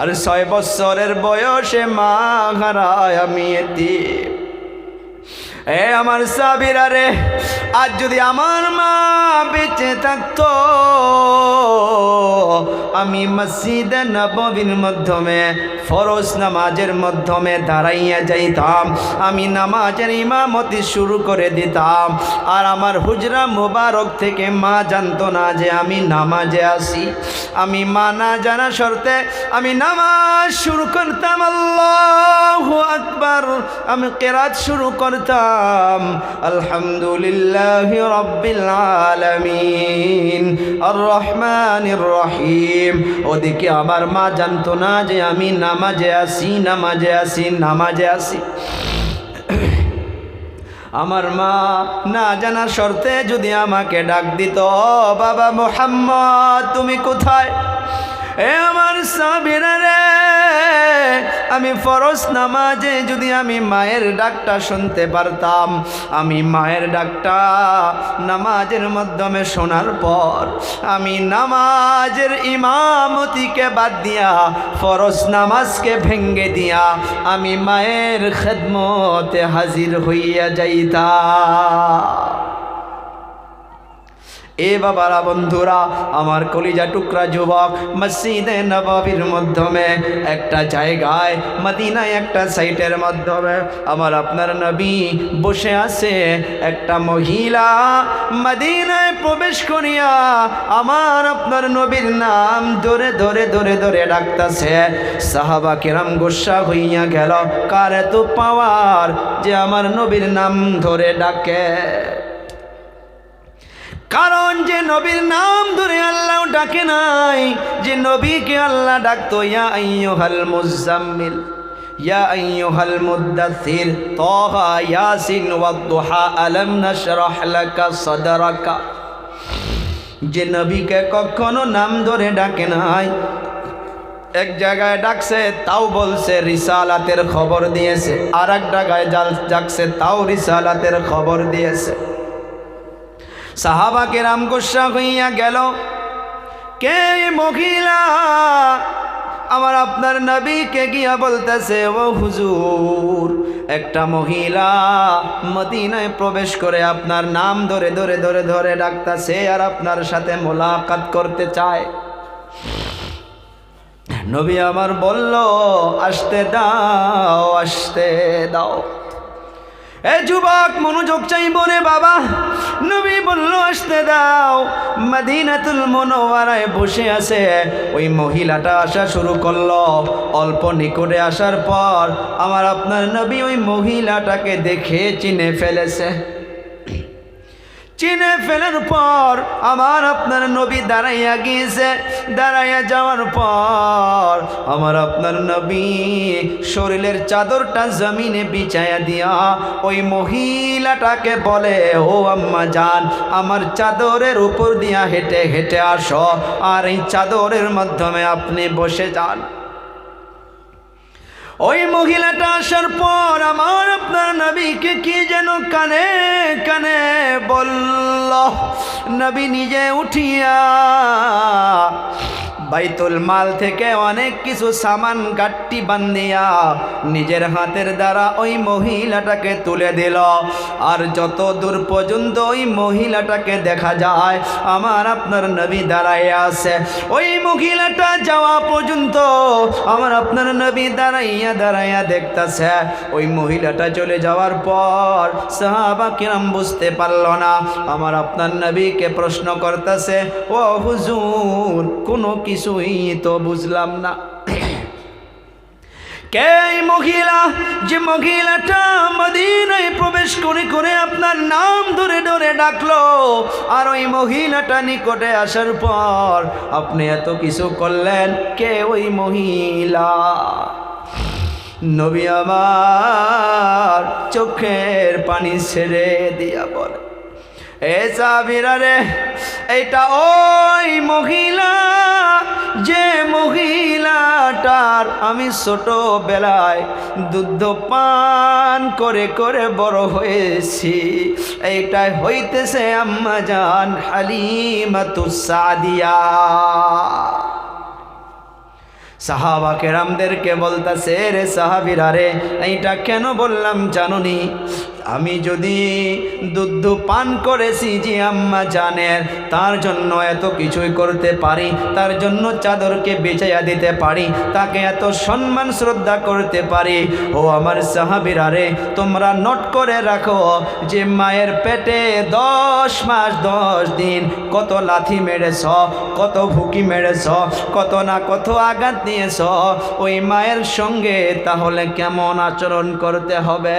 আর ছয় বছরের বয়সে মা হারায় আমি এটি। এ আমার সাবিরা রে, আজ যদি আমার মা বেঁচে থাকতো, আমি মসজিদে নবীর মাধ্যমে ফরজ নামাজের মাধ্যমে দাঁড়াইয়া যাইতাম। আমি নামাজের ইমামতি শুরু করে দিতাম। আর আমার হুজরা মোবারক থেকে মা জানতো না যে আমি নামাজে আসি। আমি মা না জানা শর্তে আমি নামাজ শুরু করতাম, আল্লাহ। আকবার আমি কেরাত শুরু করতাম। আলহামদুলিল্লাহ রব্বিল আলামিন। আর রহমানির রহিম ওদিকে আমার মা জানতো না যে আমি নামাজে আসি নামাজে আসি নামাজে আসি। আমার মা না জানা শর্তে যদি আমাকে ডাক দিত বাবা মোহাম্মদ, তুমি কোথায়? এ আমার সাবিরা রে, আমি ফরজ নামাজে যদি আমি মায়ের ডাকটা শুনতে পারতাম, আমি মায়ের ডাকটা নামাজের মাধ্যমে শোনার পর আমি নামাজের ইমামতিকে বাদ দিয়া, ফরজ নামাজকে ভেঙ্গে দিয়া আমি মায়ের খেদমতে হাজির হইয়া যাইতাম। এ বাবারা বন্ধুরা, আমার কলিজা টুকরা যুবক, মসজিদে নবাবির মাধ্যমে, একটা জায়গায়, মদিনায় একটা সাইটের মাধ্যমে, আমার আপনার নবী বসে আছে, একটা মহিলা মদিনায় প্রবেশ করিয়া আমার আপনার নবীর নাম ধরে ধরে ধরে ধরে ডাকতেছে। সাহাবা কিরাম গোসা হইয়া গেল, কার এত পাওয়ার যে আমার নবীর নাম ধরে ডাকে? কারণ যে নবীর নাম ধরে আল্লাহ ডাকে নাই, যে নবীকে আল্লাহ ডাকতো, ইয়া মুজাম্মিল, ইয়া যে নবীকে কখনো নাম ধরে ডাকে নাই, এক জায়গায় ডাকছে, তাও বলছে, রিসালাতের খবর দিয়েছে। আর এক জায়গায় ডাকছে, তাও রিসালাতের খবর দিয়েছে। সাহাবাকে রাম গোসা হইয়া গেল। কে মহিলা? আমার আপনার নবীকে গিয়া বলতেছে, ও হুজুর, একটা মহিলা মদিনায় প্রবেশ করে আপনার নাম ধরে ধরে ধরে ধরে ডাকতেছে আর আপনার সাথে মোলাকাত করতে চায়। নবী আমার বলল, আসতে দাও আসতে দাও। এ যুবক, মনোযোগ চাই বলে বাবা। নবী বলল, আসতে দাও। মদিনাতুল মনোয়ারায় বসে আছে। ওই মহিলাটা আসা শুরু করল। অল্প নিকটে আসার পর আমার আপনার নবী ওই মহিলাটাকে দেখে চিনে ফেলেছে। চিনে ফেলার পর আমার আপনার নবী দাঁড়াইয়া গিয়েছে। দাঁড়াইয়া যাওয়ার পর আমার আপনার নবী শরীরের চাদরটা জমিনে বিছায়া দিয়া ওই মহিলাটাকে বলে, ও আম্মা যান আমার চাদরের উপর দিয়া হেঁটে হেঁটে আসো। আর এই চাদরের মাধ্যমে আপনি বসে যান। ওই মহিলাটা আসার পর আমার আপনার নবীকে কি যেন কানে কানে বলল, নবী নিজে উঠিয়া বাইতুল মাল থেকে অনেক কিছু সামান গাট্টি বান্ধিয়া নিজের হাতের দ্বারা ওই মহিলাটাকে তুলে দিল। আর যত দূর পর্যন্ত ওই মহিলাটাকে দেখা যায়, আমার আপনার নবী দাঁড়াইয়া আছে। ওই মহিলাটা যাওয়া পর্যন্ত আমার আপনার নবী দাঁড়াইয়া দাঁড়াইয়া দেখতেছে। ওই মহিলাটা চলে যাওয়ার পর সাহাবা কিরাম বুঝতে পারল না, আমার আপনার নবীকে প্রশ্ন করতেছে, ও হুজুর, কোনো কিছুই তো বুঝলাম না। কে মহিলা, যে মহিলাটা মদিনায় প্রবেশ করে করে আপনার নাম ধরে ধরে ডাকলো, আর ওই মহিলাটা নিকটে আসার পর আপনি এত কিছু করলেন, কে ওই মহিলা? নবী আমার চোখের পানি ছেড়ে দিয়া বলে, এ সাবিরা রে এটা ওই মহিলা যে মহিলাটার আমি ছোটবেলায় দুধ পান করে করে বড় হয়েছি এইটাই হইতেছে আম্মা জান হালিমাতুসাদিয়া সাহাবা কেরামদেরকে বলতাছে, রে সাহাবিরা রে, এইটা কেন বললাম জানুনি? আমি যদি দুধ পান করেছি যে আম্মা জানের, তার জন্য এত কিছুই করতে পারি, তার জন্য চাদরকে বেচাইয়া দিতে পারি, তাকে এত সম্মান শ্রদ্ধা করতে পারি। ও আমার সাহাবিরা রে, তোমরা নোট করে রাখো যে মায়ের পেটে দশ মাস, দশ দিন কত লাথি মেরেছ, কত ভুকি মেরেছ, কত না কত আঘাত দিয়েছ ওই মায়ের সঙ্গে তাহলে কেমন আচরণ করতে হবে?